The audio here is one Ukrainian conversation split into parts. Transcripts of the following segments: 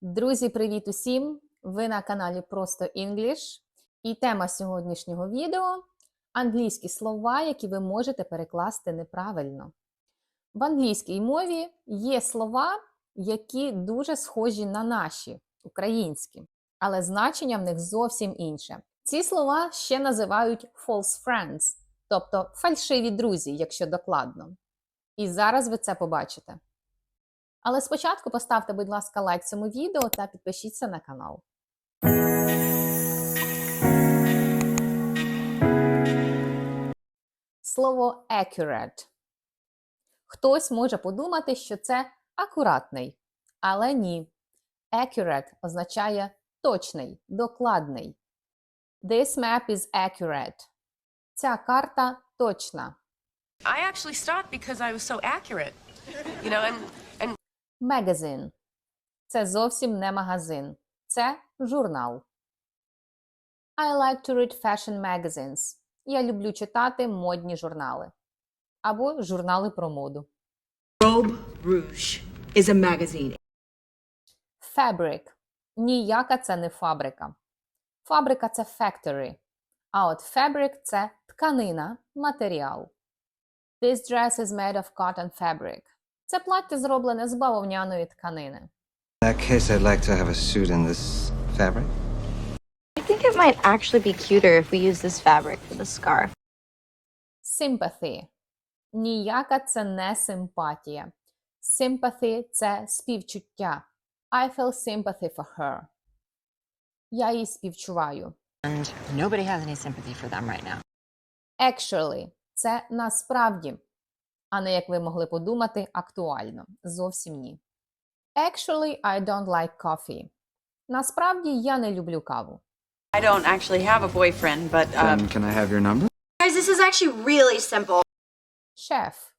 Друзі, привіт усім! Ви на каналі Просто English. І тема сьогоднішнього відео англійські слова, які ви можете перекласти неправильно. В англійській мові є слова, які дуже схожі на наші українські, але значення в них зовсім інше. Ці слова ще називають false friends, тобто фальшиві друзі, якщо докладно. І зараз ви це побачите. Але спочатку поставте, будь ласка, лайк цьому відео та підпишіться на канал. Слово accurate. Хтось може подумати, що це акуратний, але ні. Accurate означає точний, докладний. This map is accurate. Ця карта точна. I actually stopped because I was so accurate. You know, and and Magazine – це зовсім не магазин. Це журнал. I like to read fashion magazines. Я люблю читати модні журнали. Або журнали про моду. Robe Rouge is a magazine. Fabric – ніяка це не фабрика. Фабрика – це factory. А от fabric – це тканина, матеріал. This dress is made of cotton fabric. Це плаття зроблене з бавовняної тканини. In that case, I'd like to have a suit in this fabric. I think it might actually be cuter if we use this fabric for the scarf. Sympathy. Ніяка це не симпатія. Sympathy – це співчуття. I feel sympathy for her. Я їй співчуваю. And nobody has any sympathy for them right now. Actually – це насправді, а не як ви могли подумати, актуально. Зовсім ні. Actually, I don't like coffee. Насправді я не люблю каву. I don't actually have a boyfriend, but uh, Then can I have your number? Guys, this is actually really simple. Шеф.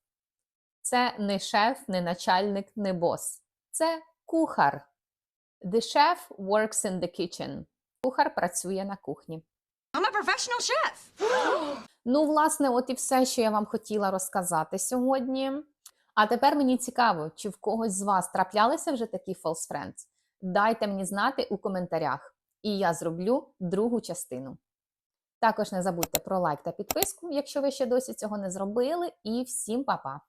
Це не шеф, не начальник, не бос. Це кухар. The chef works in the kitchen. Кухар працює на кухні. I'm a professional chef. Ну, власне, от і все, що я вам хотіла розказати сьогодні. А тепер мені цікаво, чи в когось з вас траплялися вже такі false friends? Дайте мені знати у коментарях, і я зроблю другу частину. Також не забудьте про лайк та підписку, якщо ви ще досі цього не зробили. І всім па-па!